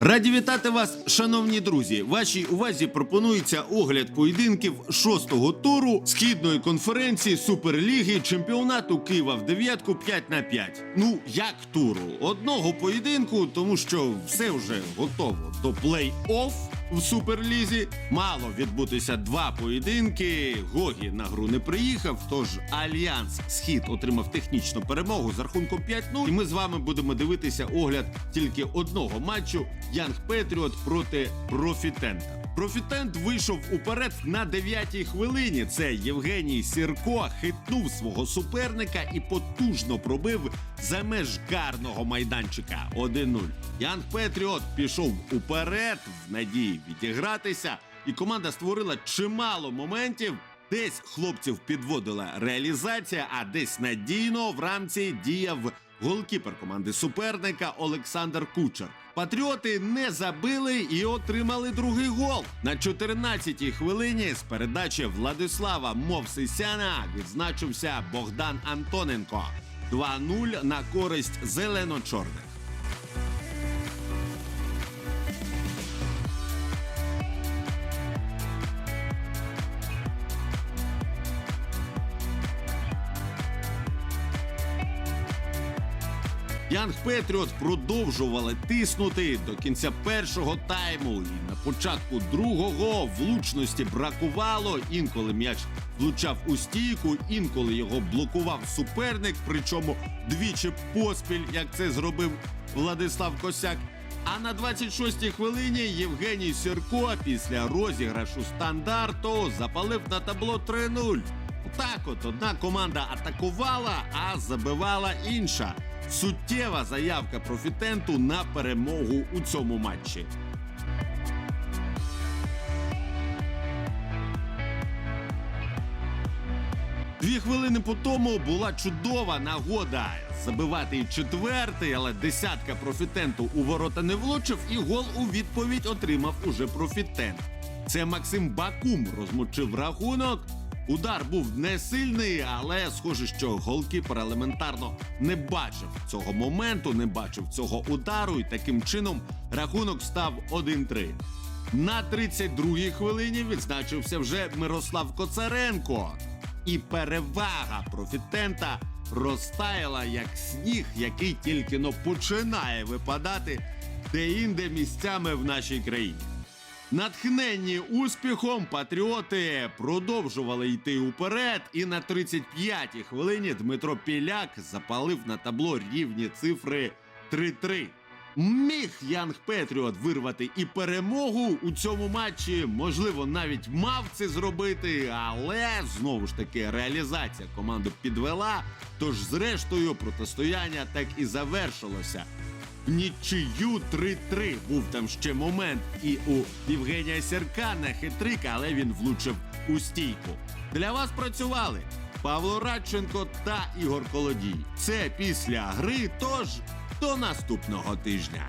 Раді вітати вас, шановні друзі. Вашій увазі пропонується огляд поєдинків шостого туру східної конференції Суперліги чемпіонату Києва в дев'ятку 5 на 5. Ну як туру? Одного поєдинку, тому що все вже готово до плей-офф в суперлізі. Мало відбутися два поєдинки. Гогі на гру не приїхав. Тож Альянс Схід отримав технічну перемогу з рахунком 5-0. І ми з вами будемо дивитися огляд тільки одного матчу Янг Петріот проти Профітента. Профітент вийшов уперед на 9-й хвилині. Це Євгеній Сірко хитнув свого суперника і потужно пробив за меж карного майданчика 1-0. Янг Петріот пішов уперед в надії відігратися, і команда створила чимало моментів. Десь хлопців підводила реалізація, а десь надійно в рамці діяв голкіпер команди суперника Олександр Кучер. Патріоти не забили і отримали другий гол. На 14-й хвилині з передачі Владислава Мовсисяна відзначився Богдан Антоненко. 2-0 на користь зелено-чорних. Янг Петріот продовжували тиснути до кінця першого тайму. І на початку другого влучності бракувало. Інколи м'яч влучав у стійку, інколи його блокував суперник. Причому двічі поспіль, як це зробив Владислав Косяк. А на 26-й хвилині Євгеній Сірко після розіграшу стандарту запалив на табло 3-0. Так от одна команда атакувала, а забивала інша. Суттєва заявка профітенту на перемогу у цьому матчі. Дві хвилини по тому була чудова нагода забивати і четвертий, але десятка профітенту у ворота не влучив, і гол у відповідь отримав уже профітент. Це Максим Бакум розмочив рахунок. Удар був не сильний, але схоже, що голкіпер елементарно не бачив цього моменту, не бачив цього удару, і таким чином рахунок став 1-3. На 32-й хвилині відзначився вже Мирослав Коцаренко. І перевага профітента розтаяла як сніг, який тільки но починає випадати де-інде місцями в нашій країні. Натхненні успіхом патріоти продовжували йти уперед, і на 35-й хвилині Дмитро Піляк запалив на табло рівні цифри 3-3. Міг Янг Петріот вирвати і перемогу у цьому матчі, можливо, навіть мав це зробити, але знову ж таки реалізація команду підвела. Тож, зрештою, протистояння так і завершилося. Нічию 3-3 був там ще момент і у Євгенія Сірка на хитрик, але він влучив у стійку. Для вас працювали Павло Радченко та Ігор Колодій. Це після гри. Тож до наступного тижня.